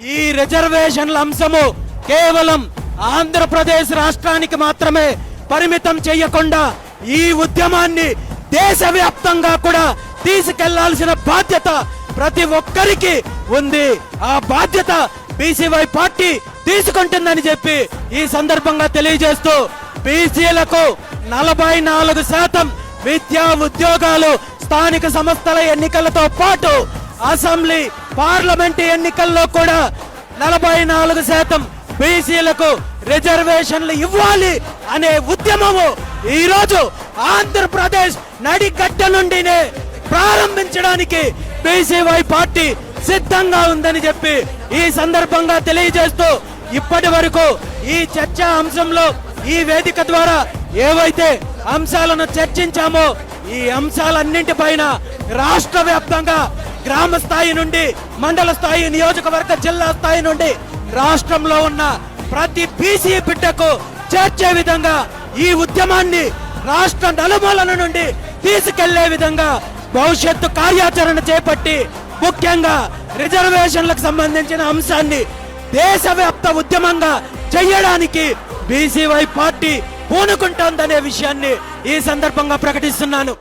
ఈ రిజర్వేషన్ల అంశము కేవలం ఆంధ్రప్రదేశ్ రాష్ట్రానికి మాత్రమే పరిమితం చేయకుండా ఈ ఉద్యమాన్ని దేశవ్యాప్తంగా కూడా తీసుకెళ్ళాల్సిన బాధ్యత ప్రతి ఒక్కరికి ఉంది. ఆ బాధ్యత బీసీవై పార్టీ తీసుకుంటుందని చెప్పి ఈ సందర్భంగా తెలియజేస్తూ బీసీలకు నలభై నాలుగు శాతం విద్యా ఉద్యోగాలు స్థానిక సంస్థల ఎన్నికలతో పాటు అసెంబ్లీ పార్లమెంట్ ఎన్నికల్లో కూడా నలభై నాలుగు శాతం బీసీలకు రిజర్వేషన్లు ఇవ్వాలి అనే ఉద్యమము ఈరోజు ఆంధ్రప్రదేశ్ నడిగడ్డ నుండినే ప్రారంభించడానికి బీసీవై పార్టీ సిద్ధంగా ఉందని చెప్పి ఈ సందర్భంగా తెలియజేస్తూ ఇప్పటి వరకు ఈ చర్చా అంశంలో ఈ వేదిక ద్వారా ఏవైతే అంశాలను చర్చించామో ఈ అంశాలన్నింటిపైన రాష్ట్ర వ్యాప్తంగా గ్రామ స్థాయి నుండి మండల స్థాయి నియోజకవర్గ జిల్లా స్థాయి నుండి రాష్ట్రంలో ఉన్న ప్రతి బీసీ బిడ్డకు చేర్చే విధంగా ఈ ఉద్యమాన్ని రాష్ట్ర నలుమూలల నుండి తీసుకెళ్ళే విధంగా భవిష్యత్తు కార్యాచరణ చేపట్టి ముఖ్యంగా రిజర్వేషన్లకు సంబంధించిన అంశాన్ని దేశవ్యాప్త ఉద్యమంగా చేయడానికి బీసీవై పార్టీ పూనుకుంటోందనే విషయాన్ని ఈ సందర్భంగా ప్రకటిస్తున్నాను.